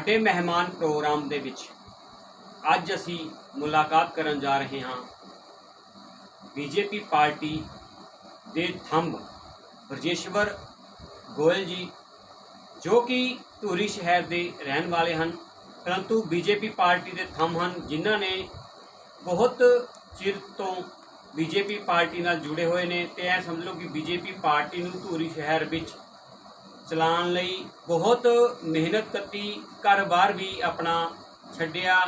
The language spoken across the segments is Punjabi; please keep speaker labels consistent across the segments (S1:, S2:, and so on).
S1: ਸਾਡੇ ਮਹਿਮਾਨ ਪ੍ਰੋਗਰਾਮ ਦੇ ਵਿੱਚ ਅੱਜ ਅਸੀਂ ਮੁਲਾਕਾਤ ਕਰਨ ਜਾ ਰਹੇ ਹਾਂ। ਬੀਜੇਪੀ ਪਾਰਟੀ ਦੇ ਥੰਬ ਬਰਜੇਸ਼ਵਰ ਗੋਇਲ ਜੀ, ਜੋ ਕਿ ਧੂਰੀ ਸ਼ਹਿਰ ਦੇ ਰਹਿਣ ਵਾਲੇ ਹਨ। ਪਰੰਤੂ ਬੀਜੇਪੀ ਪਾਰਟੀ ਦੇ ਥੰਮ ਹਨ, ਜਿਨ੍ਹਾਂ ਨੇ ਬਹੁਤ ਚਿਰ ਤੋਂ ਬੀਜੇਪੀ ਪਾਰਟੀ ਨਾਲ ਜੁੜੇ ਹੋਏ ਨੇ ਤੇ ਇਹ ਸਮਝ ਲਓ ਕਿ ਬੀਜੇਪੀ ਪਾਰਟੀ ਨੂੰ ਧੂਰੀ ਸ਼ਹਿਰ ਵਿੱਚ ਚਲਾਉਣ ਲਈ ਬਹੁਤ ਮਿਹਨਤ ਕੀਤੀ ਘਰ-ਬਾਰ ਵੀ ਆਪਣਾ ਛੱਡਿਆ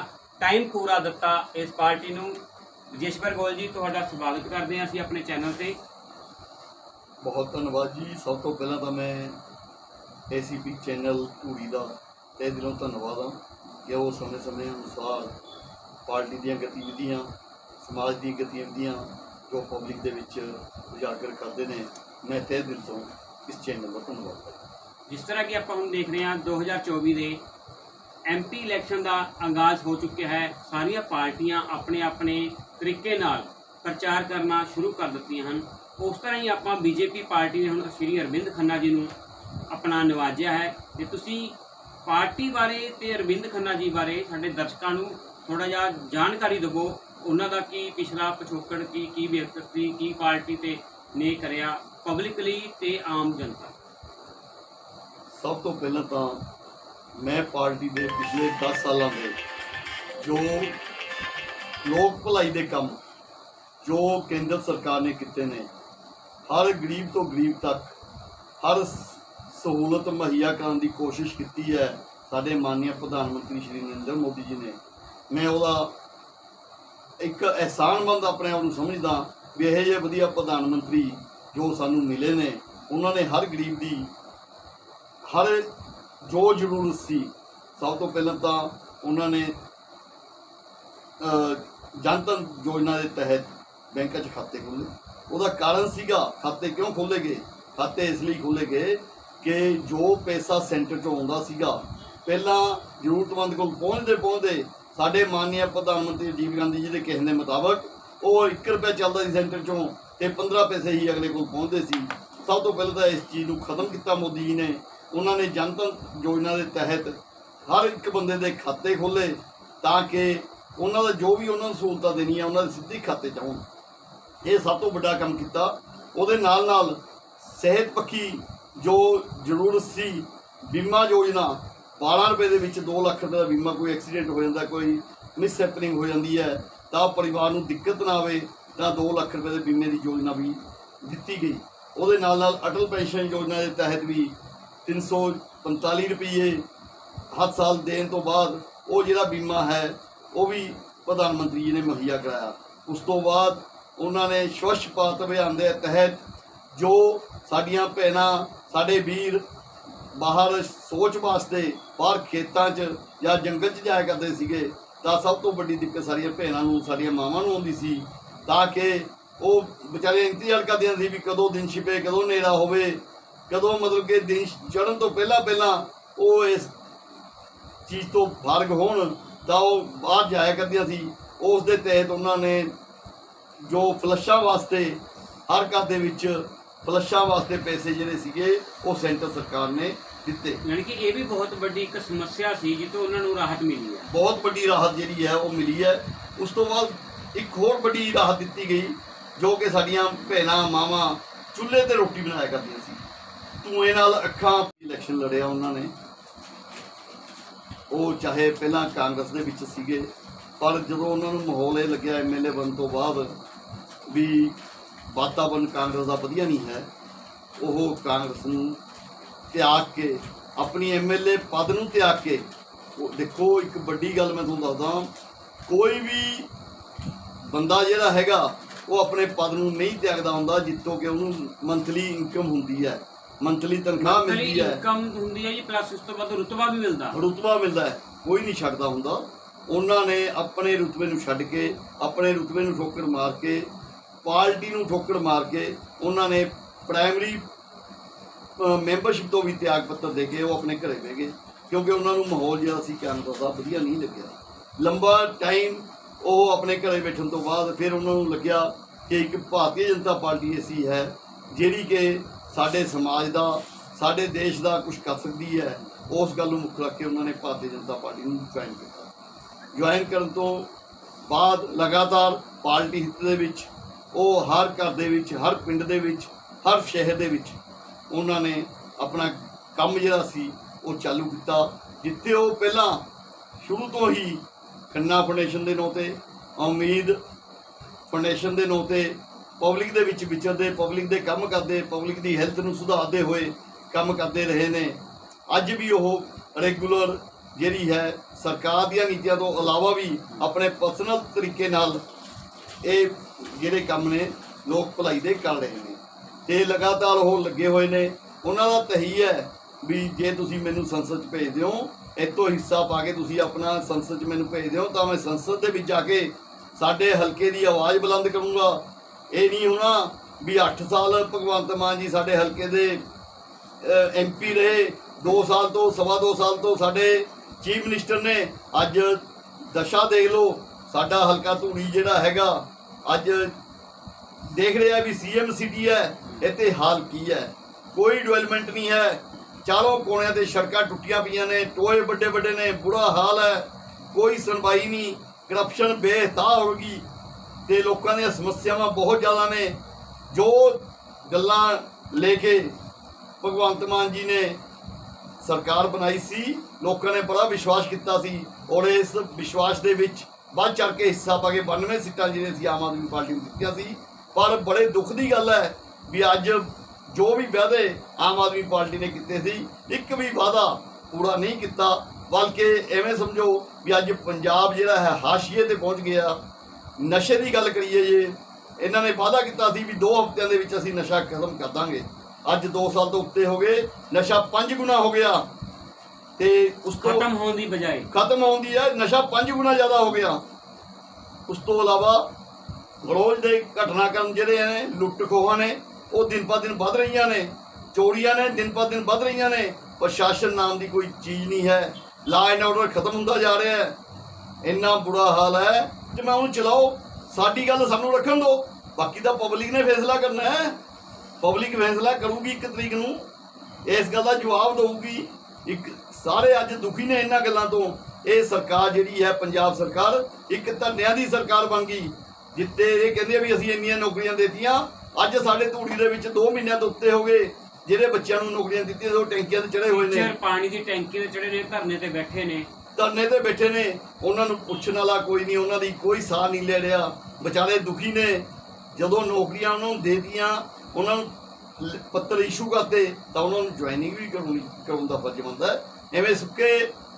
S1: ਟਾਈਮ ਪੂਰਾ ਦਿੱਤਾ ਇਸ ਪਾਰਟੀ ਨੂੰ। ਵਿਜੇਸ਼ਵਰ ਗੋਲ ਜੀ, ਤੁਹਾਡਾ ਸਵਾਗਤ ਕਰਦੇ ਹਾਂ ਅਸੀਂ ਆਪਣੇ ਚੈਨਲ ਤੇ।
S2: ਬਹੁਤ ਧੰਨਵਾਦ ਜੀ। ਸਭ ਤੋਂ ਪਹਿਲਾਂ ਤਾਂ ਮੈਂ ACP ਚੈਨਲ ਧੂਰੀ ਦਾ ਤਹਿ ਦਿਲੋਂ ਧੰਨਵਾਦ ਹਾਂ ਕਿ ਉਹ ਸਮੇਂ-ਸਮੇਂ ਅਨੁਸਾਰ ਪਾਰਟੀ ਦੀਆਂ ਗਤੀਵਿਧੀਆਂ, ਸਮਾਜ ਦੀਆਂ ਗਤੀਵਿਧੀਆਂ ਜੋ ਪਬਲਿਕ ਦੇ ਵਿੱਚ ਉਜਾਗਰ ਕਰਦੇ ਨੇ, ਮੈਂ ਤਹਿ ਦਿਲ ਤੋਂ ਇਸ ਚੈਨਲ ਦਾ ਧੰਨਵਾਦ ਕਰਦਾ
S1: ਜਿਸ ਤਰ੍ਹਾਂ ਕਿ ਆਪਾਂ ਹੁਣ ਦੇਖ ਰਹੇ ਹਾਂ 2024 ਦੇ ਐਮਪੀ ਇਲੈਕਸ਼ਨ ਦਾ ਆਗਾਜ਼ ਹੋ ਚੁੱਕਿਆ ਹੈ। ਸਾਰੀਆਂ ਪਾਰਟੀਆਂ ਆਪਣੇ ਆਪਣੇ ਤਰੀਕੇ ਨਾਲ ਪ੍ਰਚਾਰ ਕਰਨਾ ਸ਼ੁਰੂ ਕਰ ਦਿੱਤੀਆਂ ਹਨ। ਉਸ ਤਰ੍ਹਾਂ ਹੀ ਆਪਾਂ ਬੀਜੇਪੀ ਪਾਰਟੀ ਨੇ ਹੁਣ ਸ਼੍ਰੀ ਅਰਵਿੰਦ ਖੰਨਾ ਜੀ ਨੂੰ ਆਪਣਾ ਨਿਵਾਜਿਆ ਹੈ। ਤੇ ਤੁਸੀਂ ਪਾਰਟੀ ਬਾਰੇ ਤੇ ਅਰਵਿੰਦ ਖੰਨਾ ਜੀ ਬਾਰੇ ਸਾਡੇ ਦਰਸ਼ਕਾਂ ਨੂੰ ਥੋੜਾ ਜਿਹਾ ਜਾਣਕਾਰੀ ਦਿਵੋ। ਉਹਨਾਂ ਦਾ ਕੀ ਪਿਛਲਾ ਪਿਛੋਕੜ, ਕੀ ਕੀ ਵਿਅਕਤੀ, ਕੀ ਪਾਰਟੀ ਤੇ ਨੇ ਕਰਿਆ ਪਬਲਿਕਲੀ ਤੇ ਆਮ ਜਨਤਾ?
S2: ਸਭ ਤੋਂ ਪਹਿਲਾਂ ਤਾਂ ਮੈਂ ਪਾਰਟੀ ਦੇ ਪਿਛਲੇ 10 ਸਾਲਾਂ ਦੇ ਜੋ ਲੋਕ ਭਲਾਈ ਦੇ ਕੰਮ ਜੋ ਕੇਂਦਰ ਸਰਕਾਰ ਨੇ ਕੀਤੇ ਨੇ, ਹਰ ਗਰੀਬ ਤੋਂ ਗਰੀਬ ਤੱਕ ਹਰ ਸਹੂਲਤ ਮੁਹੱਈਆ ਕਰਨ ਦੀ ਕੋਸ਼ਿਸ਼ ਕੀਤੀ ਹੈ ਸਾਡੇ ਮਾਨਯ ਪ੍ਰਧਾਨ ਮੰਤਰੀ ਸ਼੍ਰੀ ਨਰਿੰਦਰ ਮੋਦੀ ਜੀ ਨੇ। ਮੈਂ ਉਹਦਾ ਇੱਕ ਅਹਿਸਾਨਮੰਦ ਆਪਣੇ ਆਪ ਨੂੰ ਸਮਝਦਾ ਵੀ ਇਹ ਜਿਹੇ ਵਧੀਆ ਪ੍ਰਧਾਨ ਮੰਤਰੀ ਜੋ ਸਾਨੂੰ ਮਿਲੇ ਨੇ ਉਹਨਾਂ ਨੇ ਹਰ ਗਰੀਬ ਦੀ ਹਰ ਜੋ ਜ਼ਰੂਰਤ ਸੀ ਸਭ ਤੋਂ ਪਹਿਲਾਂ ਤਾਂ ਉਹਨਾਂ ਨੇ ਅ, ਜਨਧਨ ਯੋਜਨਾ ਦੇ ਤਹਿਤ ਬੈਂਕਾਂ 'ਚ ਖਾਤੇ ਖੋਲ੍ਹੇ। ਉਹਦਾ ਕਾਰਨ ਸੀਗਾ ਖਾਤੇ ਕਿਉਂ ਖੋਲ੍ਹੇ ਗਏ? ਖਾਤੇ ਇਸ ਲਈ ਖੋਲ੍ਹੇ ਗਏ ਕਿ ਜੋ ਪੈਸਾ ਸੈਂਟਰ 'ਚੋਂ ਆਉਂਦਾ ਸੀਗਾ ਪਹਿਲਾਂ ਜ਼ਰੂਰਤਮੰਦ ਕੋਲ ਪਹੁੰਚਦੇ ਪਹੁੰਚਦੇ ਸਾਡੇ ਮਾਨਯ ਪ੍ਰਧਾਨ ਮੰਤਰੀ ਰਾਜੀਵ ਗਾਂਧੀ ਜੀ ਦੇ ਕਹਿਣ ਦੇ ਮੁਤਾਬਕ ਉਹ 1 ਰੁਪਏ ਚੱਲਦਾ ਸੀ ਸੈਂਟਰ 'ਚੋਂ। ਤੇ 15 ਪੈਸੇ ਹੀ ਅਗਲੇ ਕੋਲ ਪਹੁੰਚਦੇ ਸੀ। ਸਭ ਤੋਂ ਪਹਿਲਾਂ ਤਾਂ ਇਸ ਚੀਜ਼ ਨੂੰ ਖਤਮ ਕੀਤਾ ਮੋਦੀ ਜੀ ਨੇ। ਉਹਨਾਂ ਨੇ ਜਨਧਨ ਯੋਜਨਾ ਦੇ ਤਹਿਤ ਹਰ ਇੱਕ ਬੰਦੇ ਦੇ ਖਾਤੇ ਖੋਲੇ ਤਾਂ ਕਿ ਉਹਨਾਂ ਦਾ ਜੋ ਵੀ ਉਹਨਾਂ ਨੂੰ ਸਹੂਲਤਾਂ ਦੇਣੀਆਂ, ਉਹਨਾਂ ਦੇ ਸਿੱਧੇ ਖਾਤੇ 'ਚ ਆਉਣ। ਇਹ ਸਭ ਤੋਂ ਵੱਡਾ ਕੰਮ ਕੀਤਾ। ਉਹਦੇ ਨਾਲ ਨਾਲ ਸਿਹਤ ਪੱਖੀ ਜੋ ਜ਼ਰੂਰਤ ਸੀ, ਬੀਮਾ ਯੋਜਨਾ 12 ਰੁਪਏ ਦੇ ਵਿੱਚ 2 ਲੱਖ ਰੁਪਏ ਦਾ ਬੀਮਾ ਕੋਈ ਐਕਸੀਡੈਂਟ ਹੋ ਜਾਂਦਾ, ਕੋਈ ਮਿਸਹੈਪਨਿੰਗ ਹੋ ਜਾਂਦੀ ਹੈ, ਤਾਂ ਪਰਿਵਾਰ ਨੂੰ ਦਿੱਕਤ ਨਾ ਆਵੇ। ਤਾਂ 2 ਲੱਖ ਰੁਪਏ ਦੇ ਬੀਮੇ ਦੀ ਯੋਜਨਾ ਵੀ ਦਿੱਤੀ ਗਈ। ਉਹਦੇ ਨਾਲ ਨਾਲ ਅਟਲ ਪੈਨਸ਼ਨ ਯੋਜਨਾ ਦੇ ਤਹਿਤ ਵੀ 345 ਰੁਪਏ ਹਰ ਸਾਲ ਦੇਣ ਤੋਂ ਬਾਅਦ ਉਹ ਜਿਹੜਾ ਬੀਮਾ ਹੈ, ਉਹ ਵੀ ਪ੍ਰਧਾਨ ਮੰਤਰੀ ਜੀ ਨੇ ਮੁਹੱਈਆ ਕਰਾਇਆ। ਉਸ ਤੋਂ ਬਾਅਦ ਉਹਨਾਂ ਨੇ ਸਵੱਛ ਭਾਰਤ ਅਭਿਆਨ ਦੇ ਤਹਿਤ ਜੋ ਸਾਡੀਆਂ ਭੈਣਾਂ, ਸਾਡੇ ਵੀਰ ਬਾਹਰ ਸੋਚ ਵਾਸਤੇ ਬਾਹਰ ਖੇਤਾਂ 'ਚ ਜਾਂ ਜੰਗਲ 'ਚ ਜਾਇਆ ਕਰਦੇ ਸੀਗੇ, ਤਾਂ ਸਭ ਤੋਂ ਵੱਡੀ ਦਿੱਕਤ ਸਾਡੀਆਂ ਭੈਣਾਂ ਨੂੰ, ਸਾਡੀਆਂ ਮਾਵਾਂ ਨੂੰ ਆਉਂਦੀ ਸੀ। ਤਾਂ ਕਿ ਉਹ ਵਿਚਾਰੇ ਇੰਤਜ਼ਾਰ ਕਰਦੀਆਂ ਸੀ ਵੀ ਕਦੋਂ ਦਿਨ ਛਿਪੇ ਕਦੋਂ ਹਨੇਰਾ ਹੋਵੇ। ਕਦੋਂ ਮਤਲਬ ਕਿ ਦਿਨ ਚੜ੍ਹਨ ਤੋਂ ਪਹਿਲਾਂ ਪਹਿਲਾਂ ਉਹ ਇਸ ਚੀਜ਼ ਤੋਂ ਫਾਰਗ ਹੋਣ ਤਾਂ ਉਹ ਬਾਹਰ ਜਾਇਆ ਕਰਦੀਆਂ ਸੀ। ਉਸ ਦੇ ਤਹਿਤ ਉਹਨਾਂ ਨੇ ਜੋ ਫਲਸ਼ਾਂ ਵਾਸਤੇ ਹਰ ਘਰ ਦੇ ਵਿੱਚ ਫਲਸ਼ਾਂ ਵਾਸਤੇ ਪੈਸੇ ਜਿਹੜੇ ਸੀਗੇ ਉਹ ਸੈਂਟਰ ਸਰਕਾਰ ਨੇ ਦਿੱਤੇ।
S1: ਯਾਨੀ ਕਿ ਇਹ ਵੀ ਬਹੁਤ ਵੱਡੀ ਇੱਕ ਸਮੱਸਿਆ ਸੀ ਜਿੱਥੋਂ ਉਹਨਾਂ ਨੂੰ ਰਾਹਤ ਮਿਲੀ ਹੈ।
S2: ਬਹੁਤ ਵੱਡੀ ਰਾਹਤ ਜਿਹੜੀ ਹੈ ਉਹ ਮਿਲੀ ਹੈ। ਉਸ ਤੋਂ ਬਾਅਦ ਇੱਕ ਹੋਰ ਵੱਡੀ ਰਾਹਤ ਦਿੱਤੀ ਗਈ, ਜੋ ਕਿ ਸਾਡੀਆਂ ਭੈਣਾਂ, ਮਾਵਾਂ ਚੁੱਲ੍ਹੇ ਤੇ ਰੋਟੀ ਬਣਾਇਆ ਕਰਦੀਆਂ ਸੀ। ਧੂਏ ਨਾਲ ਅੱਖਾਂ ਇਲੈਕਸ਼ਨ ਲੜਿਆ ਉਹਨਾਂ ਨੇ। ਉਹ ਚਾਹੇ ਪਹਿਲਾਂ ਕਾਂਗਰਸ ਦੇ ਵਿੱਚ ਸੀਗੇ, ਪਰ ਜਦੋਂ ਉਹਨਾਂ ਨੂੰ ਮਾਹੌਲ ਇਹ ਲੱਗਿਆ ਐਮਐਲਏ ਬਣਨ ਤੋਂ ਬਾਅਦ ਵੀ ਵਾਤਾਵਰਨ ਕਾਂਗਰਸ ਦਾ ਵਧੀਆ ਨਹੀਂ ਹੈ, ਉਹ ਕਾਂਗਰਸ ਨੂੰ ਤਿਆਗ ਕੇ, ਆਪਣੀ ਐਮਐਲਏ ਪਦ ਨੂੰ ਤਿਆਗ ਕੇ, ਉਹ ਦੇਖੋ ਇੱਕ ਵੱਡੀ ਗੱਲ ਮੈਂ ਤੁਹਾਨੂੰ ਦੱਸਦਾ ਕੋਈ ਵੀ ਬੰਦਾ ਜਿਹੜਾ ਹੈਗਾ ਉਹ ਆਪਣੇ ਪਦ ਨੂੰ ਨਹੀਂ ਤਿਆਗਦਾ ਹੁੰਦਾ ਜਿੱਤੋਂ ਕਿ ਉਹਨੂੰ ਮੰਥਲੀ ਇਨਕਮ ਹੁੰਦੀ ਹੈ। ਮੰਥਲੀ ਤਨਖਾਹ ਮਿਲਦੀ ਹੈ।
S1: ਇਨਕਮ ਹੁੰਦੀ ਹੈ ਜੀ ਪਲੱਸ ਉਸ ਤੋਂ ਬਾਅਦ ਰੁਤਬਾ ਵੀ ਮਿਲਦਾ।
S2: ਰੁਤਬਾ ਮਿਲਦਾ ਹੈ। ਕੋਈ ਨਹੀਂ ਛੱਡਦਾ ਹੁੰਦਾ। ਉਹਨਾਂ ਨੇ ਆਪਣੇ ਰੁਤਬੇ ਨੂੰ ਛੱਡ ਕੇ ਆਪਣੇ ਰੁਤਬੇ ਨੂੰ ਠੋਕਰ ਮਾਰ ਕੇ ਪਾਰਟੀ ਨੂੰ ਠੋਕਰ ਮਾਰ ਕੇ ਉਹਨਾਂ ਨੇ ਪ੍ਰਾਇਮਰੀ ਮੈਂਬਰਸ਼ਿਪ ਤੋਂ ਵੀ ਤਿਆਗ ਪੱਤਰ ਦੇ ਕੇ ਉਹ ਆਪਣੇ ਘਰੇ ਬਹਿ ਗਏ। ਕਿਉਂਕਿ ਉਹਨਾਂ ਨੂੰ ਮਾਹੌਲ ਜਿਹੜਾ ਸੀ ਕਾਂਗਰਸ ਦਾ ਵਧੀਆ ਨਹੀਂ ਲੱਗਿਆ। ਲੰਬਾ ਟਾਈਮ ਉਹ ਆਪਣੇ ਘਰੇ ਬੈਠਣ ਤੋਂ ਬਾਅਦ ਫਿਰ ਉਹਨਾਂ ਨੂੰ ਲੱਗਿਆ ਕਿ ਇੱਕ ਭਾਰਤੀ ਜਨਤਾ ਪਾਰਟੀ ਐਸੀ ਹੈ, ਜਿਹੜੀ ਕਿ ਸਾਡੇ ਸਮਾਜ ਦਾ, ਸਾਡੇ ਦੇਸ਼ ਦਾ ਕੁਝ ਕਰ ਸਕਦੀ ਹੈ, ਉਸ ਗੱਲ ਨੂੰ ਮੁੱਖ ਰੱਖ ਕੇ ਉਹਨਾਂ ਨੇ ਭਾਰਤੀ ਜਨਤਾ ਪਾਰਟੀ ਨੂੰ ਜੁਆਇਨ ਕੀਤਾ। ਜੁਆਇਨ ਕਰਨ ਤੋਂ ਬਾਅਦ ਲਗਾਤਾਰ ਪਾਰਟੀ ਹਿੱਤ ਦੇ ਵਿੱਚ, ਉਹ ਹਰ ਘਰ ਦੇ ਵਿੱਚ, ਹਰ ਪਿੰਡ ਦੇ ਵਿੱਚ, ਹਰ ਸ਼ਹਿਰ ਦੇ ਵਿੱਚ ਉਹਨਾਂ ਨੇ ਆਪਣਾ ਕੰਮ ਜਿਹੜਾ ਸੀ, ਉਹ ਚਾਲੂ ਕੀਤਾ, ਜਿੱਥੇ ਉਹ ਪਹਿਲਾਂ ਸ਼ੁਰੂ ਤੋਂ ਹੀ ਖੰਨਾ ਫਾਊਂਡੇਸ਼ਨ ਦੇ ਨਾਂ ਤੇ ਉਮੀਦ ਫਾਊਂਡੇਸ਼ਨ ਦੇ ਨਾਂ ਤੇ ਪਬਲਿਕ ਦੇ ਵਿੱਚ ਵਿਚਰਦੇ ਪਬਲਿਕ ਦੇ ਕੰਮ ਕਰਦੇ ਪਬਲਿਕ ਦੀ ਹੈਲਥ ਨੂੰ ਸੁਧਾਰਦੇ ਹੋਏ ਕੰਮ ਕਰਦੇ ਰਹੇ ਨੇ। ਅੱਜ ਵੀ ਉਹ ਰੈਗੂਲਰ ਜਿਹੜੀ ਹੈ, ਸਰਕਾਰ ਦੀਆਂ ਨੀਤੀਆਂ ਤੋਂ ਇਲਾਵਾ ਵੀ ਆਪਣੇ ਪਰਸਨਲ ਤਰੀਕੇ ਨਾਲ ਇਹ ਜਿਹੜੇ ਕੰਮ ਨੇ, ਲੋਕ ਭਲਾਈ ਦੇ ਕਰ ਰਹੇ ਨੇ। ਤੇ ਲਗਾਤਾਰ ਉਹ ਲੱਗੇ ਹੋਏ ਨੇ। ਉਹਨਾਂ ਦਾ ਤਹੀ ਹੈ ਵੀ ਜੇ ਤੁਸੀਂ ਮੈਨੂੰ ਸੰਸਦ 'ਚ ਭੇਜਦੇ ਹੋ ਇਤੋਂ ਹਿੱਸਾ ਪਾ ਕੇ ਤੁਸੀਂ ਆਪਣਾ ਸੰਸਦ 'ਚ ਮੈਨੂੰ ਭੇਜ ਦਿਓ, ਤਾਂ ਮੈਂ ਸੰਸਦ ਦੇ ਵਿੱਚ ਜਾ ਕੇ ਸਾਡੇ ਹਲਕੇ ਦੀ ਆਵਾਜ਼ ਬੁਲੰਦ ਕਰੂੰਗਾ। ਇਹ ਨਹੀਂ ਹੋਣਾ ਵੀ 8 ਸਾਲ ਭਗਵੰਤ ਮਾਨ ਜੀ ਸਾਡੇ ਹਲਕੇ ਦੇ ਐਮਪੀ ਰਹੇ। 2 ਸਾਲ ਤੋਂ, ਸਵਾ 2 ਸਾਲ ਤੋਂ ਸਾਡੇ ਚੀਫ ਮਿਨਿਸਟਰ ਨੇ ਅੱਜ ਦਸ਼ਾ ਦੇਖ ਲਓ, ਸਾਡਾ ਹਲਕਾ ਧੂੜੀ ਜਿਹੜਾ ਹੈਗਾ, ਅੱਜ ਦੇਖ ਰਿਹਾ ਵੀ ਸੀਐਮ ਸਿਟੀ ਹੈ, ਇੱਥੇ ਹਾਲ ਕੀ ਹੈ। ਕੋਈ ਡਿਵੈਲਪਮੈਂਟ ਨਹੀਂ ਹੈ। ਚਾਰੋਂ ਕੋਣਿਆਂ ਤੇ ਸੜਕਾਂ ਟੁੱਟੀਆਂ ਪਈਆਂ ਨੇ, ਟੋਏ ਵੱਡੇ ਵੱਡੇ ਨੇ, ਬੁਰਾ ਹਾਲ ਹੈ, ਕੋਈ ਸੁਣਵਾਈ ਨਹੀਂ ਕਰਪਸ਼ਨ ਬੇਹਤਾ ਹੋ ਗਈ ਤੇ ਲੋਕਾਂ ਦੀਆਂ ਸਮੱਸਿਆਵਾਂ ਬਹੁਤ ਜ਼ਿਆਦਾ ਨੇ। ਜੋ ਗੱਲਾਂ ਲੈ ਕੇ ਭਗਵੰਤ ਮਾਨ ਜੀ ਨੇ ਸਰਕਾਰ ਬਣਾਈ ਸੀ, ਲੋਕਾਂ ਨੇ ਬੜਾ ਵਿਸ਼ਵਾਸ ਕੀਤਾ ਸੀ ਔਰ ਇਸ ਵਿਸ਼ਵਾਸ ਦੇ ਵਿੱਚ ਵੱਧ ਚੜ ਕੇ ਹਿੱਸਾ ਪਾ ਕੇ 92 ਸੀਟਾਂ ਜਿਹੜੇ ਸੀ ਆਮ ਆਦਮੀ ਪਾਰਟੀ ਨੂੰ ਦਿੱਤੀਆਂ ਸੀ। ਪਰ ਬੜੇ ਦੁੱਖ ਦੀ ਗੱਲ ਹੈ ਵੀ ਅੱਜ ਜੋ ਵੀ ਵਾਅਦੇ ਆਮ ਆਦਮੀ ਪਾਰਟੀ ਨੇ ਕੀਤੇ ਸੀ ਇੱਕ ਵੀ ਵਾਅਦਾ ਪੂਰਾ ਨਹੀਂ ਕੀਤਾ ਬਲਕਿ ਐਵੇਂ ਸਮਝੋ ਵੀ ਅੱਜ ਪੰਜਾਬ ਜਿਹੜਾ ਹੈ ਹਾਸ਼ੀਏ ਤੇ ਪਹੁੰਚ ਗਿਆ। ਨਸ਼ੇ ਦੀ ਗੱਲ ਕਰੀਏ ਜੇ ਇਹਨਾਂ ਨੇ ਵਾਅਦਾ ਕੀਤਾ ਸੀ ਵੀ 2 ਹਫ਼ਤਿਆਂ ਦੇ ਵਿੱਚ ਅਸੀਂ ਨਸ਼ਾ ਖਤਮ ਕਰ ਦਾਂਗੇ। ਅੱਜ 2 ਸਾਲ ਤੋਂ ਉੱਤੇ ਹੋ ਗਏ ਨਸ਼ਾ 5 ਗੁਣਾ ਹੋ ਗਿਆ। ਤੇ ਉਸ ਤੋਂ
S1: ਖਤਮ ਹੋਣ ਦੀ ਬਜਾਏ।
S2: ਖਤਮ ਆਉਂਦੀ ਹੈ ਨਸ਼ਾ 5 ਗੁਣਾ ਜ਼ਿਆਦਾ ਹੋ ਗਿਆ। ਉਸ ਤੋਂ ਇਲਾਵਾ ਰੋਜ਼ ਦੇ ਘਟਨਾਕ੍ਰਮ ਜਿਹੜੇ ਨੇ ਲੁੱਟ ਖੋਹਾਂ ਨੇ ਉਹ ਦਿਨ ਪਰ ਦਿਨ ਵੱਧ ਰਹੀਆਂ ਨੇ, ਚੋਰੀਆਂ ਨੇ, ਦਿਨ ਪਰ ਦਿਨ ਵੱਧ ਰਹੀਆਂ ਨੇ, ਪ੍ਰਸ਼ਾਸਨ ਨਾਮ ਦੀ ਕੋਈ ਚੀਜ਼ ਨਹੀਂ ਹੈ। ਲਾ ਐਂਡ ਆਰਡਰ ਖਤਮ ਹੁੰਦਾ ਜਾ ਰਿਹਾ ਹੈ। ਇੰਨਾ ਬੁਰਾ ਹਾਲ ਹੈ। ਕਿ ਮੈਂ ਉਹਨੂੰ ਚਲਾਓ, ਸਾਡੀ ਗੱਲ ਸਾਨੂੰ ਰੱਖਣ ਦਿਓ। ਬਾਕੀ ਤਾਂ ਪਬਲਿਕ ਨੇ ਫੈਸਲਾ ਕਰਨਾ ਹੈ। ਪਬਲਿਕ ਫੈਸਲਾ ਕਰੂਗੀ ਇੱਕ ਤਰੀਕ ਨੂੰ। ਇਸ ਗੱਲ ਦਾ ਜਵਾਬ ਦੇਊਗੀ। ਇੱਕ ਸਾਰੇ ਅੱਜ ਦੁਖੀ ਨੇ ਇਹਨਾਂ ਗੱਲਾਂ ਤੋਂ। ਇਹ ਸਰਕਾਰ ਜਿਹੜੀ ਹੈ, ਪੰਜਾਬ ਸਰਕਾਰ, ਇੱਕ ਧੰਨਿਆਂ ਦੀ ਸਰਕਾਰ ਬਣ ਗਈ। ਜਿੱਤੇ ਇਹ ਕਹਿੰਦੇ ਵੀ ਅਸੀਂ ਇੰਨੀਆਂ ਨੌਕਰੀਆਂ ਦੇਤੀਆਂ। ਅੱਜ ਸਾਡੇ ਧੂੜੀ ਦੇ ਵਿੱਚ 2 ਮਹੀਨਿਆਂ ਤੋਂ ਉੱਤੇ ਹੋ ਗਏ ਜਿਹੜੇ ਬੱਚਿਆਂ ਨੂੰ ਨੌਕਰੀਆਂ ਦਿੱਤੀਆਂ ਉਹ ਟੈਂਕੀਆਂ ਤੇ ਚੜੇ ਹੋਏ ਨੇ।
S1: ਚਿਰ ਪਾਣੀ ਦੀ ਟੈਂਕੀ ਤੇ ਚੜੇ ਨੇ ਧਰਨੇ ਤੇ ਬੈਠੇ ਨੇ।
S2: ਧਰਨੇ ਤੇ ਬੈਠੇ ਨੇ ਉਹਨਾਂ ਨੂੰ ਪੁੱਛਣ ਵਾਲਾ ਕੋਈ ਨਹੀਂ ਉਹਨਾਂ ਦੀ ਕੋਈ ਸਾਹ ਨਹੀਂ ਲੈ ਰਿਹਾ। ਵਿਚਾਰੇ ਦੁਖੀ ਨੇ। ਜਦੋਂ ਨੌਕਰੀਆਂ ਉਹਨਾਂ ਨੂੰ ਦੇਤੀਆਂ ਉਹਨਾਂ ਨੂੰ ਪੱਤਰ ਇਸ਼ੂ ਕਰਤੇ ਤਾਂ ਉਹਨਾਂ ਨੂੰ ਜੁਆਇਨਿੰਗ ਵੀ ਕਰੂਗੀ ਕਰਾਉਣ ਦਾ ਫਰਜ਼ ਬਣਦਾ ਹੈ। ਐਵੇਂ ਸੁੱਕੇ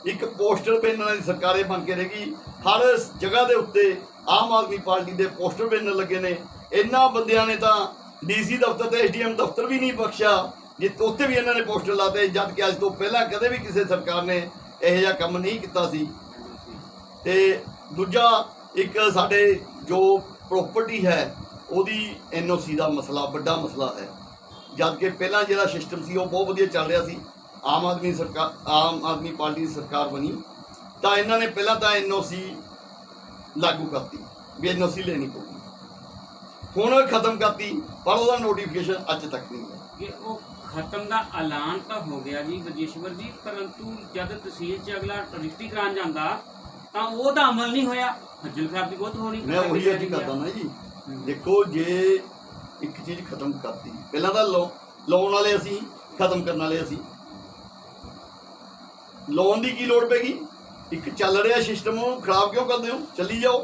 S2: ਇੱਕ ਪੋਸਟਰ ਬੈਨਰਾਂ ਦੀ ਸਰਕਾਰੇ ਬਣ ਕੇ ਰਹੇਗੀ ਹਰ ਜਗ੍ਹਾ ਦੇ ਉੱਤੇ ਆਮ ਆਦਮੀ ਪਾਰਟੀ ਦੇ ਪੋਸਟਰ ਬੈਨਰ ਲੱਗੇ ਨੇ। ਇਹਨਾਂ ਬੰਦਿਆਂ ਨੇ ਤਾਂ ਡੀਸੀ ਦਫ਼ਤਰ ਤੇ ਐਸਡੀਐਮ ਦਫ਼ਤਰ ਵੀ ਨਹੀਂ ਬਖਸ਼ਿਆ ਜਿੱਤ ਉੱਥੇ ਵੀ ਇਹਨਾਂ ਨੇ ਪੋਸਟਰ ਲਾਤੇ, ਜਦ ਕਿ ਅੱਜ ਤੋਂ ਪਹਿਲਾਂ ਕਦੇ ਵੀ ਕਿਸੇ ਸਰਕਾਰ ਨੇ ਇਹੋ ਜਿਹਾ ਕੰਮ ਨਹੀਂ ਕੀਤਾ ਸੀ। ਤੇ ਦੂਜਾ ਇੱਕ ਸਾਡੇ ਜੋ ਪ੍ਰਾਪਰਟੀ ਹੈ, ਉਹਦੀ ਐਨਓਸੀ ਦਾ ਮਸਲਾ, ਵੱਡਾ ਮਸਲਾ ਹੈ। ਜਦ ਕਿ ਪਹਿਲਾਂ ਜਿਹੜਾ ਸਿਸਟਮ ਸੀ, ਉਹ ਬਹੁਤ ਵਧੀਆ ਚੱਲ ਰਿਹਾ ਸੀ। ਆਮ ਆਦਮੀ ਸਰਕਾਰ ਆਮ ਆਦਮੀ ਪਾਰਟੀ ਦੀ ਸਰਕਾਰ ਬਣੀ। ਤਾਂ ਇਹਨਾਂ ਨੇ ਪਹਿਲਾਂ ਤਾਂ ਐਨਓਸੀ ਲਾਗੂ ਕਰਤੀ, ਵੀ ਐਨਓਸੀ ਲੈਣੀ ਪਊਗੀ। ਹੁਣ ਖਤਮ ਕਰਤੀ ਪਰ ਉਹਦਾ ਨੋਟੀਫਿਕੇਸ਼ਨ ਅੱਜ ਤੱਕ ਨਹੀਂ ਹੈ
S1: ਕਿ ਉਹ ਖਤਮ ਦਾ ਐਲਾਨ ਤਾਂ ਹੋ ਗਿਆ ਜੀ ਵਜੇਸ਼ਵਰ ਜੀ ਪਰੰਤੂ ਜਦ ਤਹਿਸੀਲ 'ਚ ਅਗਲਾ ਰਜਿਸਟਰੀ ਕਰਾਉਣ ਜਾਂਦਾ ਤਾਂ ਉਹਦਾ ਅਮਲ ਨਹੀਂ ਹੋਇਆ। ਖੱਜਲ ਖਰਾਬੀ ਬਹੁਤ ਹੋਣੀ।
S2: ਮੈਂ ਉਹੀ ਅੱਜ ਕਰਦਾ ਨਾ ਜੀ। ਦੇਖੋ ਜੇ ਇੱਕ ਚੀਜ਼ ਖਤਮ ਕਰਤੀ ਪਹਿਲਾਂ ਤਾਂ ਲੋ ਲਾਉਣ ਵਾਲੇ ਅਸੀਂ ਖਤਮ ਕਰਨ ਵਾਲੇ ਅਸੀਂ। ਲਾਉਣ ਦੀ ਕੀ ਲੋੜ ਪੈਗੀ ਇੱਕ ਚੱਲ ਰਿਹਾ ਸਿਸਟਮ ਨੂੰ ਖਰਾਬ ਕਿਉਂ ਕਰਦੇ ਹੋ? ਚੱਲੀ ਜਾਓ।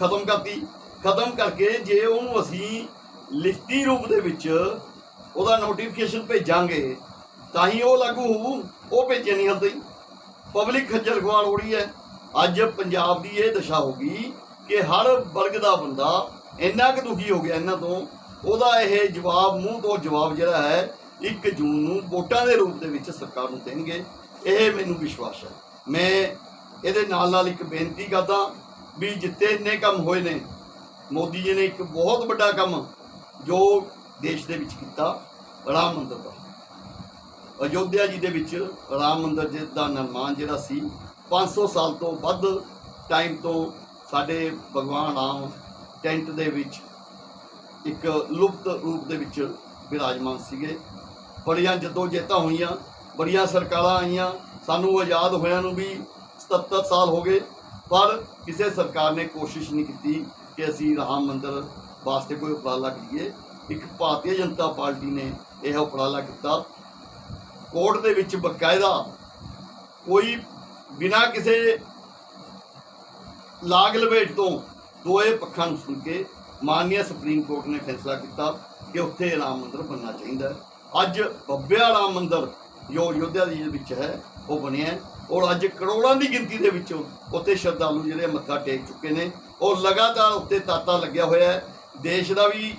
S2: ਖਤਮ ਕਰਤੀ। ਖਤਮ ਕਰਕੇ ਜੇ ਉਹਨੂੰ ਅਸੀਂ ਲਿਖਤੀ ਰੂਪ ਦੇ ਵਿੱਚ ਉਹਦਾ ਨੋਟੀਫਿਕੇਸ਼ਨ ਭੇਜਾਂਗੇ, ਤਾਂ ਹੀ ਉਹ ਲਾਗੂ ਹੋਊ। ਉਹ ਭੇਜਿਆ ਨਹੀਂ ਹਲਦੀ ਪਬਲਿਕ ਖੱਜਲ ਖੁਆਰ ਹੋ ਰਹੀ ਹੈ। ਅੱਜ ਪੰਜਾਬ ਦੀ ਇਹ ਦਸ਼ਾ ਹੋ ਗਈ ਕਿ ਹਰ ਵਰਗ ਦਾ ਬੰਦਾ ਇੰਨਾ ਕੁ ਦੁਖੀ ਹੋ ਗਿਆ ਇਹਨਾਂ ਤੋਂ। ਉਹਦਾ ਇਹ ਜਵਾਬ, ਮੂੰਹ ਤੋਂ ਜਵਾਬ ਜਿਹੜਾ ਹੈ 1 ਜੂਨ ਨੂੰ ਵੋਟਾਂ ਦੇ ਰੂਪ ਦੇ ਵਿੱਚ ਸਰਕਾਰ ਨੂੰ ਦੇਣਗੇ। ਇਹ ਮੈਨੂੰ ਵਿਸ਼ਵਾਸ ਹੈ। ਮੈਂ ਇਹਦੇ ਨਾਲ ਨਾਲ ਇੱਕ ਬੇਨਤੀ ਕਰਦਾ ਵੀ ਜਿੱਤੇ ਇੰਨੇ ਕੰਮ ਹੋਏ ਨੇ ਮੋਦੀ ਜੀ ਨੇ ਇੱਕ ਬਹੁਤ ਵੱਡਾ ਕੰਮ ਜੋ ਦੇਸ਼ ਦੇ ਵਿੱਚ ਕੀਤਾ, ਰਾਮ ਮੰਦਰ ਦਾ। ਅਯੋਧਿਆ ਜੀ ਦੇ ਵਿੱਚ ਰਾਮ ਮੰਦਰ ਜੀ ਦਾ ਨਿਰਮਾਣ ਜਿਹੜਾ ਸੀ 500 ਸਾਲ ਤੋਂ ਵੱਧ ਟਾਈਮ ਤੋਂ ਸਾਡੇ ਭਗਵਾਨ ਰਾਮ ਟੈਂਟ ਦੇ ਵਿੱਚ ਇੱਕ ਲੁਪਤ ਰੂਪ ਦੇ ਵਿੱਚ ਵਿਰਾਜਮਾਨ ਸੀਗੇ। ਬੜੀਆਂ ਜਦੋਂ ਜੇਤਾਂ ਹੋਈਆਂ, ਬੜੀਆਂ ਸਰਕਾਰਾਂ ਆਈਆਂ, ਸਾਨੂੰ ਆਜ਼ਾਦ ਹੋਇਆਂ ਨੂੰ ਵੀ 77 ਸਾਲ ਹੋ ਗਏ, ਪਰ ਕਿਸੇ ਸਰਕਾਰ ਨੇ ਕੋਸ਼ਿਸ਼ ਨਹੀਂ ਕੀਤੀ ਕਿ ਅਸੀਂ ਰਾਮ ਮੰਦਰ ਵਾਸਤੇ ਕੋਈ ਉਪਰਾਲਾ ਕਰੀਏ। ਇੱਕ ਭਾਰਤੀ ਜਨਤਾ ਪਾਰਟੀ ਨੇ ਇਹ ਉਪਰਾਲਾ ਕੀਤਾ। ਕੋਰਟ ਦੇ ਵਿੱਚ ਬਕਾਇਦਾ ਕੋਈ ਬਿਨਾਂ ਕਿਸੇ ਲਾਗ ਲਪੇਟ ਤੋਂ ਦੋਏ ਪੱਖਾਂ ਨੂੰ ਸੁਣ ਕੇ ਮਾਨਨੀय ਸੁਪਰੀਮ ਕੋਰਟ ਨੇ ਫੈਸਲਾ ਕੀਤਾ ਕਿ ਉੱਥੇ ਰਾਮ ਮੰਦਰ ਬਣਨਾ ਚਾਹੀਦਾ ਅੱਜ ਬੱਬਿਆ ਰਾਮ ਮੰਦਰ ਜੋ ਅਯੋਧਿਆ ਦੇ ਵਿੱਚ ਹੈ, ਉਹ ਬਣਿਆ ਔਰ ਅੱਜ ਕਰੋੜਾਂ ਦੀ ਗਿਣਤੀ ਦੇ ਵਿੱਚੋਂ ਉੱਥੇ ਸ਼ਰਧਾਲੂ ਜਿਹੜੇ ਮੱਥਾ ਟੇਕ ਚੁੱਕੇ ਨੇ। ਔਰ ਲਗਾਤਾਰ ਉੱਤੇ ਤਾਤਾ ਲੱਗਿਆ ਹੋਇਆ ਹੈ। ਦੇਸ਼ ਦਾ ਵੀ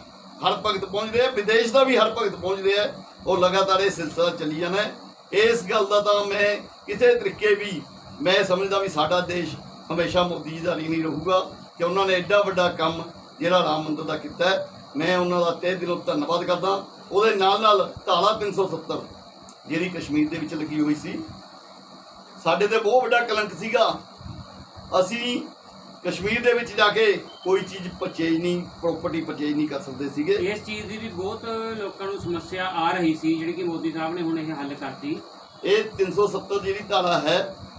S2: ਹਰ ਭਗਤ ਪਹੁੰਚ ਰਿਹਾ ਵਿਦੇਸ਼ ਦਾ ਵੀ ਹਰ ਭਗਤ ਪਹੁੰਚ ਰਿਹਾ ਔਰ ਲਗਾਤਾਰ ਇਹ ਸਿਲਸਿਲਾ ਚੱਲੀ ਜਾਣਾ ਇਸ ਗੱਲ ਦਾ ਤਾਂ ਮੈਂ ਕਿਸੇ ਤਰੀਕੇ ਵੀ, ਮੈਂ ਸਮਝਦਾ ਵੀ ਸਾਡਾ ਦੇਸ਼ ਹਮੇਸ਼ਾ ਮੋਦੀ ਜੀ ਦਾ ਨਹੀਂ ਰਹੂਗਾ ਕਿ ਉਹਨਾਂ ਨੇ ਐਡਾ ਵੱਡਾ ਕੰਮ ਜਿਹੜਾ ਰਾਮ ਮੰਦਰ ਦਾ ਕੀਤਾ ਮੈਂ ਉਹਨਾਂ ਦਾ ਤਹਿ ਦਿਲੋਂ ਧੰਨਵਾਦ ਕਰਦਾ। ਉਹਦੇ ਨਾਲ ਨਾਲ ਧਾਰਾ 370 ਜਿਹੜੀ ਕਸ਼ਮੀਰ ਦੇ ਵਿੱਚ ਲੱਗੀ ਹੋਈ ਸੀ ਸਾਡੇ ਤੇ ਬਹੁਤ ਵੱਡਾ ਕਲੰਕ ਸੀਗਾ। ਅਸੀਂ ਕਸ਼ਮੀਰ ਦੇ ਵਿੱਚ ਜਾ ਕੇ ਕੋਈ ਚੀਜ਼ ਪਰਚੇਜ ਨਹੀਂ ਪ੍ਰਾਪਰਟੀ ਪਰਚੇਜ ਨਹੀਂ ਕਰ ਸਕਦੇ ਸੀਗੇ।
S1: ਇਸ ਚੀਜ਼ ਦੀ ਵੀ ਬਹੁਤ ਲੋਕਾਂ ਨੂੰ ਸਮੱਸਿਆ ਆ ਰਹੀ ਸੀ ਜਿਹੜੀ ਕਿ ਮੋਦੀ ਸਾਹਿਬ ਨੇ ਹੁਣ ਇਹ ਹੱਲ ਕਰਤੀ।
S2: ਇਹ 370 ਜਿਹੜੀ ਧਾਰਾ ਹੈ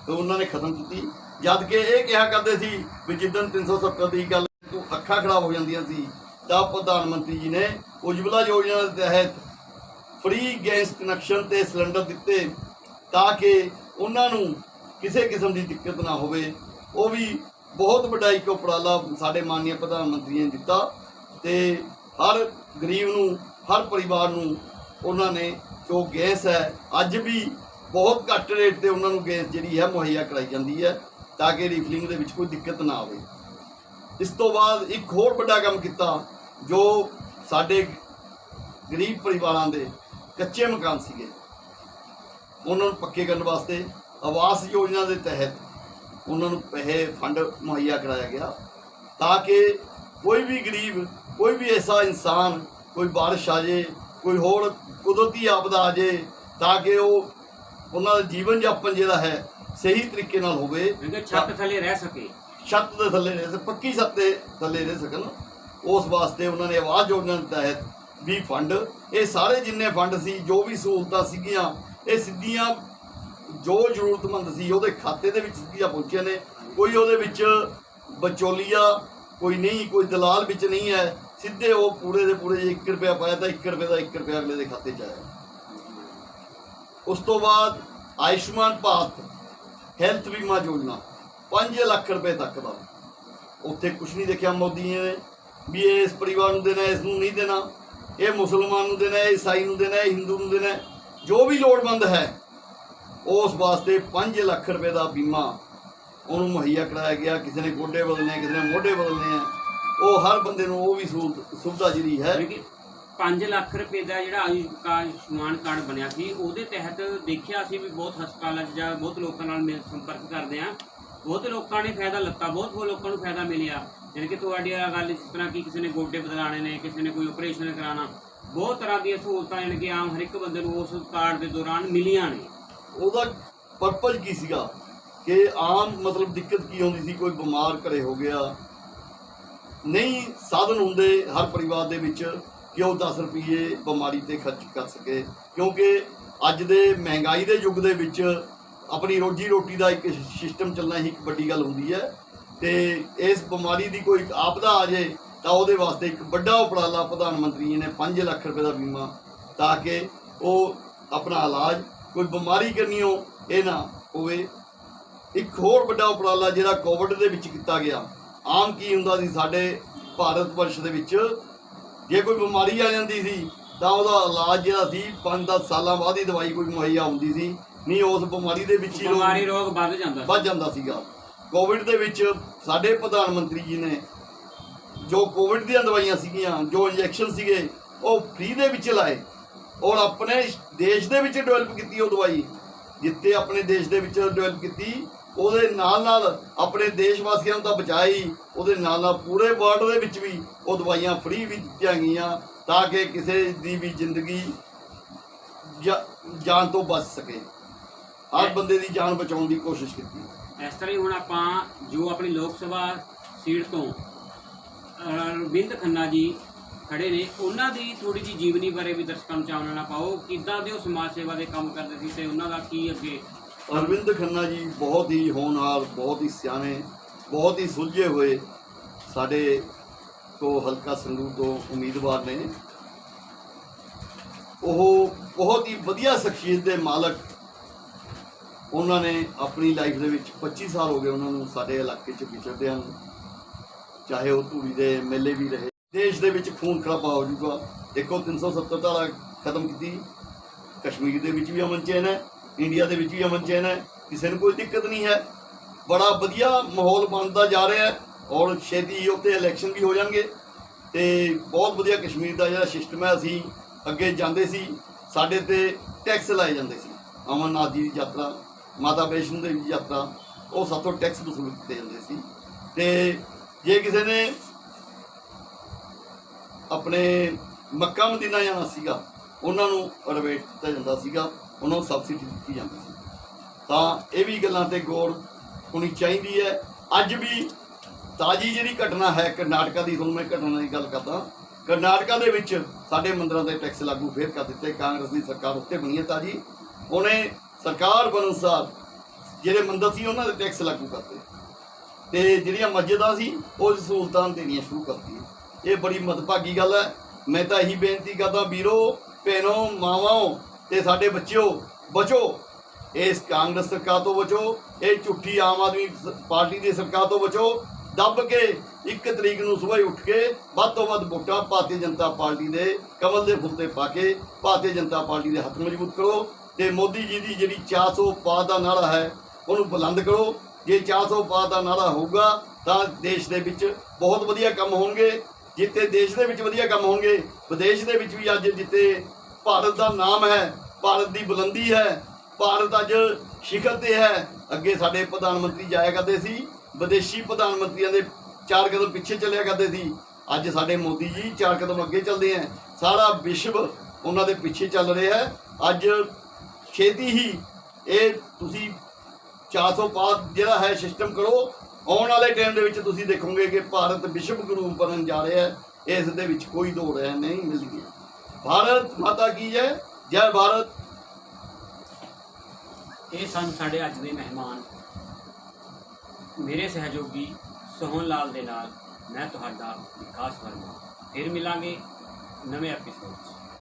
S2: ਉਹ ਉਹਨਾਂ ਨੇ ਖਤਮ ਕੀਤੀ। ਜਦ ਕਿ ਇਹ ਕਿਹਾ ਕਰਦੇ ਸੀ ਵੀ ਜਿੱਦਣ 370 ਦੀ ਗੱਲ ਤੋਂ ਅੱਖਾਂ ਖਰਾਬ ਹੋ ਜਾਂਦੀਆਂ ਸੀ ਤਾਂ ਪ੍ਰਧਾਨ ਮੰਤਰੀ ਜੀ ਨੇ ਉਜਵਲਾ ਯੋਜਨਾ ਦੇ ਤਹਿਤ ਫ੍ਰੀ ਗੈਸ ਕਨੈਕਸ਼ਨ ਤੇ ਸਿਲੰਡਰ ਦਿੱਤੇ ਤਾਂ ਕਿ ਉਹਨਾਂ ਨੂੰ ਕਿਸੇ ਕਿਸਮ ਦੀ ਦਿੱਕਤ ਨਾ ਹੋਵੇ। ਉਹ ਵੀ ਬਹੁਤ ਵੱਡਾ ਇੱਕ ਉਪਰਾਲਾ ਸਾਡੇ ਮਾਨਨੀय ਪ੍ਰਧਾਨ ਮੰਤਰੀ ਨੇ ਦਿੱਤਾ ਤੇ ਹਰ ਗਰੀਬ ਨੂੰ, ਹਰ ਪਰਿਵਾਰ ਨੂੰ ਉਹਨਾਂ ਨੇ ਜੋ ਗੈਸ ਹੈ, ਅੱਜ ਵੀ ਬਹੁਤ ਘੱਟ ਰੇਟ ਤੇ ਉਹਨਾਂ ਨੂੰ ਗੈਸ ਜਿਹੜੀ ਹੈ ਮੁਹੱਈਆ ਕਰਾਈ ਜਾਂਦੀ ਹੈ ਤਾਂ ਕਿ ਰੀਫਲਿੰਗ ਦੇ ਵਿੱਚ ਕੋਈ ਦਿੱਕਤ ਨਾ ਆਵੇ। ਇਸ ਤੋਂ ਬਾਅਦ ਇੱਕ ਹੋਰ ਵੱਡਾ ਕੰਮ ਕੀਤਾ ਜੋ ਸਾਡੇ ਗਰੀਬ ਪਰਿਵਾਰਾਂ ਦੇ ਕੱਚੇ ਮਕਾਨ ਸੀਗੇ। ਉਹਨਾਂ ਨੂੰ ਪੱਕੇ ਕਰਨ ਵਾਸਤੇ ਆਵਾਸ ਯੋਜਨਾ ਦੇ ਤਹਿਤ ਉਹਨਾਂ ਨੂੰ ਪੈਸੇ ਫੰਡ ਮੁਹੱਈਆ ਕਰਾਇਆ ਗਿਆ ਤਾਂ ਕਿ ਕੋਈ ਵੀ ਗਰੀਬ ਕੋਈ ਵੀ ਐਸਾ ਇਨਸਾਨ ਕੋਈ ਬਾਰਿਸ਼ ਆ ਜੇ ਕੋਈ ਹੋਰ ਕੁਦਰਤੀ ਆਪਦਾ ਆ ਜੇ ਤਾਂ ਕਿ ਉਹ ਉਹਨਾਂ ਦਾ ਜੀਵਨ ਜਾਪਨ ਜਿਹੜਾ ਹੈ ਸਹੀ ਤਰੀਕੇ ਨਾਲ ਹੋਵੇ
S1: ਛੱਤ ਥੱਲੇ ਰਹਿ ਸਕੇ।
S2: ਛੱਤ ਦੇ ਥੱਲੇ ਰਹਿ ਸਕ ਪੱਕੀ ਛੱਤ ਦੇ ਥੱਲੇ ਰਹਿ ਸਕਣ। ਉਸ ਵਾਸਤੇ ਉਹਨਾਂ ਨੇ ਆਵਾਜ਼ ਦੇ ਤਹਿਤ ਵੀ ਫੰਡ ਇਹ ਸਾਰੇ ਜਿੰਨੇ ਫੰਡ ਸੀ ਜੋ ਵੀ ਸਹੂਲਤਾਂ ਸੀਗੀਆਂ ਇਹ ਸਿੱਧੀਆਂ ਜੋ ਜ਼ਰੂਰਤਮੰਦ ਸੀ, ਉਹਦੇ ਖਾਤੇ ਦੇ ਵਿੱਚ ਸਿੱਧੀਆਂ ਪਹੁੰਚੀਆਂ ਨੇ। ਕੋਈ ਉਹਦੇ ਵਿੱਚ ਵਿਚੋਲੀਆ, ਕੋਈ ਨਹੀਂ, ਕੋਈ ਦਲਾਲ ਵਿੱਚ ਨਹੀਂ ਹੈ। ਸਿੱਧੇ ਉਹ ਪੂਰੇ ਦੇ ਪੂਰੇ 1 ਰੁਪਿਆ ਪਾਇਆ ਤਾਂ 1 ਰੁਪਏ ਦਾ 1 ਰੁਪਿਆ ਅਗਲੇ ਦੇ ਖਾਤੇ 'ਚ ਆਇਆ। ਉਸ ਤੋਂ ਬਾਅਦ ਆਯੁਸ਼ਮਾਨ ਭਾਰਤ ਹੈਲਥ ਬੀਮਾ ਯੋਜਨਾ 5 ਲੱਖ ਰੁਪਏ ਤੱਕ ਦਾ। ਉੱਥੇ ਕੁਝ ਨਹੀਂ ਦੇਖਿਆ ਮੋਦੀ ਨੇ ਵੀ ਇਹ ਇਸ ਪਰਿਵਾਰ ਨੂੰ ਦੇਣਾ, ਇਸ ਨੂੰ ਨਹੀਂ ਦੇਣਾ। ਇਹ ਮੁਸਲਮਾਨ ਨੂੰ ਦੇਣਾ, ਇਹ ਈਸਾਈ ਨੂੰ ਦੇਣਾ, ਇਹ ਹਿੰਦੂ ਨੂੰ ਦੇਣਾ। ਜੋ ਵੀ ਲੋੜਵੰਦ ਹੈ, ਉਸ ਵਾਸਤੇ 5 ਲੱਖ ਰੁਪਏ ਦਾ ਬੀਮਾ ਉਹਨੂੰ ਮੁਹੱਈਆ ਕਰਾਇਆ ਗਿਆ। ਕਿਸੇ ਨੇ ਗੋਡੇ ਬਦਲਨੇ, ਕਿਸੇ ਨੇ ਮੋਢੇ ਬਦਲਨੇ ਆ। ਉਹ ਹਰ ਬੰਦੇ ਨੂੰ ਉਹ ਵੀ ਸਹੂਲਤ, ਸੁਵਿਧਾ ਜਿਹੜੀ ਹੈ।
S1: ਯਾਨੀ 5 ਲੱਖ ਰੁਪਏ ਦਾ ਜਿਹੜਾ ਆਯੁ- ਆਯੁਸ਼ਮਾਨ ਕਾਰਡ ਬਣਿਆ ਸੀ, ਉਹਦੇ ਤਹਿਤ ਦੇਖਿਆ ਸੀ ਵੀ ਬਹੁਤ ਹਸਪਤਾਲਾਂ 'ਚ ਜਾਂ ਬਹੁਤ ਲੋਕਾਂ ਨਾਲ ਮਿਲ ਸੰਪਰਕ ਕਰਦੇ ਆ। ਬਹੁਤ ਲੋਕਾਂ ਨੇ ਫਾਇਦਾ ਲੱਤਾ, ਬਹੁਤ ਬਹੁਤ ਲੋਕਾਂ ਨੂੰ ਫਾਇਦਾ ਮਿਲਿਆ। ਯਾਨੀ ਕਿ ਤੁਹਾਡੀ ਗੱਲ ਇਸ ਤਰ੍ਹਾਂ ਕਿ ਕਿਸੇ ਨੇ ਗੋਡੇ ਬਦਲਾਣੇ ਨੇ, ਕਿਸੇ ਨੇ ਕੋਈ ਆਪਰੇਸ਼ਨ ਕਰਾਉਣਾ ਬਹੁਤ ਤਰ੍ਹਾਂ ਦੀਆਂ ਸਹੂਲਤਾਂ ਯਾਨੀ ਕਿ ਆਮ ਹਰ ਇੱਕ ਬੰਦੇ ਨੂੰ ਉਸ ਕਾਰਡ ਦੇ ਦੌਰਾਨ ਮਿਲੀਆਂ ਨੇ।
S2: ਉਹਦਾ ਪਰਪਸ ਕੀ ਸੀਗਾ? ਕਿ ਆਮ ਮਤਲਬ ਦਿੱਕਤ ਕੀ ਹੁੰਦੀ ਸੀ? ਕੋਈ ਬਿਮਾਰ ਘਰੇ ਹੋ ਗਿਆ। ਨਹੀਂ ਸਾਧਨ ਹੁੰਦੇ ਹਰ ਪਰਿਵਾਰ ਦੇ ਵਿੱਚ ਕਿ ਉਹ 10 ਰੁਪਏ ਬਿਮਾਰੀ ਤੇ ਖਰਚ ਕਰ ਸਕੇ। ਕਿਉਂਕਿ ਅੱਜ ਦੇ ਮਹਿੰਗਾਈ ਦੇ ਯੁੱਗ ਦੇ ਵਿੱਚ ਆਪਣੀ ਰੋਜੀ ਰੋਟੀ ਦਾ ਇੱਕ ਸਿਸਟਮ ਚੱਲਣਾ ਹੀ ਇੱਕ ਵੱਡੀ ਗੱਲ ਹੁੰਦੀ ਹੈ। ਤੇ ਇਸ ਬਿਮਾਰੀ ਦੀ ਕੋਈ ਆਪਦਾ ਆ ਜੇ ਤਾਂ ਉਹਦੇ ਵਾਸਤੇ ਇੱਕ ਵੱਡਾ ਉਪਰਾਲਾ ਪ੍ਰਧਾਨ ਮੰਤਰੀ ਜੀ ਨੇ 5 ਲੱਖ ਰੁਪਏ ਦਾ ਬੀਮਾ ਤਾਂ ਕਿ ਉਹ ਆਪਣਾ ਇਲਾਜ ਕੋਈ ਬਿਮਾਰੀ ਕਰਨੀ ਹੋ ਇਹ ਨਾ ਹੋਵੇ। ਇੱਕ ਹੋਰ ਵੱਡਾ ਉਪਰਾਲਾ ਜਿਹੜਾ ਕੋਵਿਡ ਦੇ ਵਿੱਚ ਕੀਤਾ ਗਿਆ ਆਮ ਕੀ ਹੁੰਦਾ ਸੀ ਸਾਡੇ ਭਾਰਤ ਵਰਸ਼ ਦੇ ਵਿੱਚ ਜੇ ਕੋਈ ਬਿਮਾਰੀ ਆ ਜਾਂਦੀ ਸੀ ਤਾਂ ਉਹਦਾ ਇਲਾਜ ਜਿਹੜਾ ਸੀ 5-10 ਸਾਲਾਂ ਬਾਅਦ ਹੀ ਦਵਾਈ ਕੋਈ ਮੁਹੱਈਆ ਹੁੰਦੀ ਸੀ। ਨਹੀਂ ਉਸ ਬਿਮਾਰੀ ਦੇ ਵਿੱਚ ਹੀ
S1: ਬਿਮਾਰੀ ਰੋਗ ਵੱਧ ਜਾਂਦਾ ਸੀ।
S2: ਵੱਧ ਜਾਂਦਾ ਸੀਗਾ। ਕੋਵਿਡ ਦੇ ਵਿੱਚ ਸਾਡੇ ਪ੍ਰਧਾਨ ਮੰਤਰੀ ਜੀ ਨੇ ਜੋ ਕੋਵਿਡ ਦੀਆਂ ਦਵਾਈਆਂ ਸੀਗੀਆਂ ਜੋ ਇੰਜੈਕਸ਼ਨ ਸੀਗੇ ਉਹ ਫ੍ਰੀ ਦੇ ਵਿੱਚ ਲਾਏ। ਔਰ ਆਪਣੇ ਦੇਸ਼ ਦੇ ਵਿੱਚ ਡਿਵੈਲਪ ਕੀਤੀ ਉਹ ਦਵਾਈ। ਜਿੱਤੇ ਆਪਣੇ ਦੇਸ਼ ਦੇ ਵਿੱਚ ਡਿਵੈਲਪ ਕੀਤੀ ਉਹਦੇ ਨਾਲ ਨਾਲ ਆਪਣੇ ਦੇਸ਼ ਵਾਸੀਆਂ ਨੂੰ ਤਾਂ ਬਚਾਈ ਉਹਦੇ ਨਾਲ ਨਾਲ ਪੂਰੇ ਵਰਲਡ ਦੇ ਵਿੱਚ ਵੀ ਉਹ ਦਵਾਈਆਂ ਫ੍ਰੀ ਵੀ ਦਿੱਤੀਆਂ ਗਈਆਂ ਤਾਂ ਕਿ ਕਿਸੇ ਦੀ ਵੀ ਜ਼ਿੰਦਗੀ ਜਾਨ ਤੋਂ ਬਚ ਸਕੇ। ਹਰ ਬੰਦੇ ਦੀ ਜਾਨ ਬਚਾਉਣ ਦੀ ਕੋਸ਼ਿਸ਼ ਕੀਤੀ।
S1: ਇਸ ਤਰ੍ਹਾਂ ਹੀ ਹੁਣ ਆਪਾਂ ਜੋ ਆਪਣੀ ਲੋਕ ਸਭਾ ਸੀਟ ਤੋਂ ਅਰਵਿੰਦ ਖੰਨਾ ਜੀ ਖੜੇ ਨੇ। ਉਹਨਾਂ ਦੀ ਥੋੜੀ ਜੀ ਜੀਵਨੀ ਬਾਰੇ ਵੀ ਦਰਸ਼ਕਾਂ ਨੂੰ ਚਾਨਣਾ ਪਾਓ। ਕਿੱਦਾਂ ਦੇ ਉਹ ਸਮਾਜ ਸੇਵਾ ਦੇ ਕੰਮ ਕਰਦੇ ਸੀ ਤੇ ਉਹਨਾਂ ਦਾ ਕੀ ਅੱਗੇ?
S2: ਅਰਵਿੰਦ ਖੰਨਾ ਜੀ ਬਹੁਤ ਹੀ ਹੋਣਹਾਰ, ਬਹੁਤ ਹੀ ਸਿਆਣੇ, ਬਹੁਤ ਹੀ ਸੁਲਝੇ ਹੋਏ ਸਾਡੇ ਤੋਂ ਹਲਕਾ ਸੰਗਰੂਰ ਤੋਂ ਉਮੀਦਵਾਰ ਨੇ। ਉਹ ਬਹੁਤ ਹੀ ਵਧੀਆ ਸ਼ਖਸੀਅਤ ਦੇ ਮਾਲਕ ਉਹਨਾਂ ਨੇ ਆਪਣੀ ਲਾਈਫ ਦੇ ਵਿੱਚ 25 ਸਾਲ ਹੋ ਗਏ ਉਹਨਾਂ ਨੂੰ ਸਾਡੇ ਇਲਾਕੇ 'ਚ ਵਿਚਰਦਿਆਂ ਹਨ ਚਾਹੇ ਉਹ ਧੂਰੀ ਦੇ ਮੇਲੇ ਵੀ ਰਹੇ। ਦੇਸ਼ ਦੇ ਵਿੱਚ ਖੂਨ ਖਰਾਬਾ ਹੋ ਜੂਗਾ ਦੇਖੋ 370 ਧਾਰਾ ਖਤਮ ਕੀਤੀ। ਕਸ਼ਮੀਰ ਦੇ ਵਿੱਚ ਵੀ ਅਮਨ ਚੈਨ ਹੈ, ਇੰਡੀਆ ਦੇ ਵਿੱਚ ਵੀ ਅਮਨ ਚੈਨ ਹੈ। ਕਿਸੇ ਨੂੰ ਕੋਈ ਦਿੱਕਤ ਨਹੀਂ ਹੈ। ਬੜਾ ਵਧੀਆ ਮਾਹੌਲ ਬਣਦਾ ਜਾ ਰਿਹਾ ਹੈ ਔਰ ਛੇਤੀ ਹੀ ਉੱਥੇ ਇਲੈਕਸ਼ਨ ਵੀ ਹੋ ਜਾਣਗੇ। ਤੇ ਬਹੁਤ ਵਧੀਆ ਕਸ਼ਮੀਰ ਦਾ ਜਿਹੜਾ ਸਿਸਟਮ ਹੈ, ਅਸੀਂ ਅੱਗੇ ਜਾਂਦੇ ਸੀ। ਸਾਡੇ ਤੇ ਟੈਕਸ ਲਾਏ ਜਾਂਦੇ ਸੀ। ਅਮਰਨਾਥ ਜੀ ਦੀ ਯਾਤਰਾ, ਮਾਤਾ ਵੈਸ਼ਨੋ ਦੇਵੀ ਦੀ ਯਾਤਰਾ, ਉਹ ਸਾਤੋਂ ਟੈਕਸ ਵਸੂਲ ਕੀਤੇ ਜਾਂਦੇ ਸੀ। ਤੇ ਜੇ ਕਿਸੇ ਨੇ ਆਪਣੇ ਮੱਕਾ ਮਦੀਨਾ ਜਾਣਾ ਸੀਗਾ, ਉਹਨਾਂ ਨੂੰ ਰਵੇਟ ਦਿੱਤਾ ਜਾਂਦਾ ਸੀਗਾ, ਉਹਨਾਂ ਨੂੰ ਸਬਸਿਡੀ ਦਿੱਤੀ ਜਾਂਦੀ ਸੀ। ਤਾਂ ਇਹ ਵੀ ਗੱਲਾਂ ਤੇ ਗੌਰ ਹੋਣੀ ਚਾਹੀਦੀ ਹੈ। ਅੱਜ ਵੀ ਤਾਜੀ ਜਿਹੜੀ ਘਟਨਾ ਹੈ, ਕਰਨਾਟਕਾ ਦੀ, ਤੁਹਾਨੂੰ ਮੈਂ ਘਟਨਾ ਦੀ ਗੱਲ ਕਰਦਾ। ਕਰਨਾਟਕਾ ਦੇ ਵਿੱਚ ਸਾਡੇ ਮੰਦਰਾਂ ਤੇ ਟੈਕਸ ਲਾਗੂ ਫੇਰ ਕਰ ਦਿੱਤੇ, ਕਾਂਗਰਸ ਦੀ ਸਰਕਾਰ ਉੱਤੇ ਬਣੀ ਹੈ ਤਾਜੀ। ਉਹਨੇ ਸਰਕਾਰ ਬਣਨ ਸਾਰ ਜਿਹੜੇ ਮੰਦਰ ਸੀ, ਉਹਨਾਂ ਦੇ ਟੈਕਸ ਲਾਗੂ ਕਰਤੇ ਤੇ ਜਿਹੜੀਆਂ ਮਸਜਿਦਾਂ ਸੀ, ਉਹ ਸਹੂਲਤਾਂ ਦੇਣੀਆਂ ਸ਼ੁਰੂ ਕਰਤੀਆਂ। ਇਹ ਬੜੀ ਮਦਭਾਗੀ ਗੱਲ ਹੈ। ਮੈਂ ਤਾਂ ਇਹੀ ਬੇਨਤੀ ਕਰਦਾ, ਵੀਰੋ, ਭੈਣੋ, ਮਾਵਾਓ ਤੇ ਸਾਡੇ ਬੱਚਿਓ, ਬਚੋ। ਇਸ ਕਾਂਗਰਸ ਸਰਕਾਰ ਤੋਂ ਬਚੋ, ਇਹ ਝੁੱਠੀ ਆਮ ਆਦਮੀ ਪਾਰਟੀ ਦੀ ਸਰਕਾਰ ਤੋਂ ਬਚੋ। ਦੱਬ ਕੇ ਇੱਕ ਤਰੀਕ ਨੂੰ ਸਵੇਰ ਉੱਠ ਕੇ ਵੱਧ ਤੋਂ ਵੱਧ ਵੋਟਾਂ ਭਾਰਤੀ ਜਨਤਾ ਪਾਰਟੀ ਦੇ ਕਮਲ ਦੇ ਫੁੱਲ ਤੇ ਪਾ ਕੇ ਭਾਰਤੀ ਜਨਤਾ ਪਾਰਟੀ ਦੇ ਹੱਥ ਮਜ਼ਬੂਤ ਕਰੋ ਤੇ ਮੋਦੀ ਜੀ ਦੀ ਜਿਹੜੀ 400 ਪਾਰ ਦਾ ਨਾਰਾ ਹੈ, ਉਹਨੂੰ ਬੁਲੰਦ ਕਰੋ। ਜੇ 400 ਪਾਰ ਦਾ ਨਾਰਾ ਹੋਊਗਾ, ਤਾਂ ਦੇਸ਼ ਦੇ ਵਿੱਚ ਬਹੁਤ ਵਧੀਆ ਕੰਮ ਹੋਣਗੇ। ਜਿੱਥੇ ਦੇਸ਼ ਦੇ ਵਿੱਚ ਵਧੀਆ ਕੰਮ ਹੋਣਗੇ, ਵਿਦੇਸ਼ ਦੇ ਵਿੱਚ ਵੀ ਅੱਜ ਜਿੱਥੇ ਭਾਰਤ ਦਾ ਨਾਮ ਹੈ, ਭਾਰਤ ਦੀ ਬੁਲੰਦੀ ਹੈ, ਭਾਰਤ ਅੱਜ ਸ਼ਿਖਰ ਤੇ ਹੈ। ਅੱਗੇ ਸਾਡੇ ਪ੍ਰਧਾਨ ਮੰਤਰੀ ਜਾਇਆ ਕਰਦੇ ਸੀ, ਵਿਦੇਸ਼ੀ ਪ੍ਰਧਾਨ ਮੰਤਰੀਆਂ ਦੇ ਚਾਰ ਕਦਮ ਪਿੱਛੇ ਚੱਲਿਆ ਕਰਦੇ ਸੀ। ਅੱਜ ਸਾਡੇ ਮੋਦੀ ਜੀ ਚਾਰ ਕਦਮ ਅੱਗੇ ਚੱਲਦੇ ਹੈ। ਸਾਰਾ ਵਿਸ਼ਵ ਉਹਨਾਂ ਦੇ ਪਿੱਛੇ ਚੱਲ ਰਿਹਾ ਹੈ। ਅੱਜ ਛੇਤੀ ਹੀ ਇਹ ਤੁਸੀਂ 400 ਪਾਰ ਜਿਹੜਾ ਹੈ ਸਿਸਟਮ ਕਰੋ, ਆਉਣ ਵਾਲੇ ਟਾਈਮ ਦੇ ਵਿੱਚ ਤੁਸੀਂ ਦੇਖੋਗੇ ਕਿ ਭਾਰਤ ਵਿਸ਼ਵ ਗੁਰੂ ਬਣਨ ਜਾ ਰਿਹਾ ਹੈ, ਇਸ ਦੇ ਵਿੱਚ ਕੋਈ ਦੋ ਰਹਿ ਨਹੀਂ ਮਿਲਦੀ ਭਾਰਤ ਮਾਤਾ ਕੀ ਹੈ? ਜੈ ਭਾਰਤ।
S1: ਇਹ ਸਨ ਸਾਡੇ ਅੱਜ ਦੇ ਮਹਿਮਾਨ। ਮੇਰੇ ਸਹਿਯੋਗੀ ਸੋਹਨ ਲਾਲ ਦੇ ਨਾਲ ਮੈਂ ਤੁਹਾਡਾ ਵਿਕਾਸ ਵਰਮਾ। ਫਿਰ ਮਿਲਾਂਗੇ ਨਵੇਂ ਐਪੀਸੋਡ 'ਚ।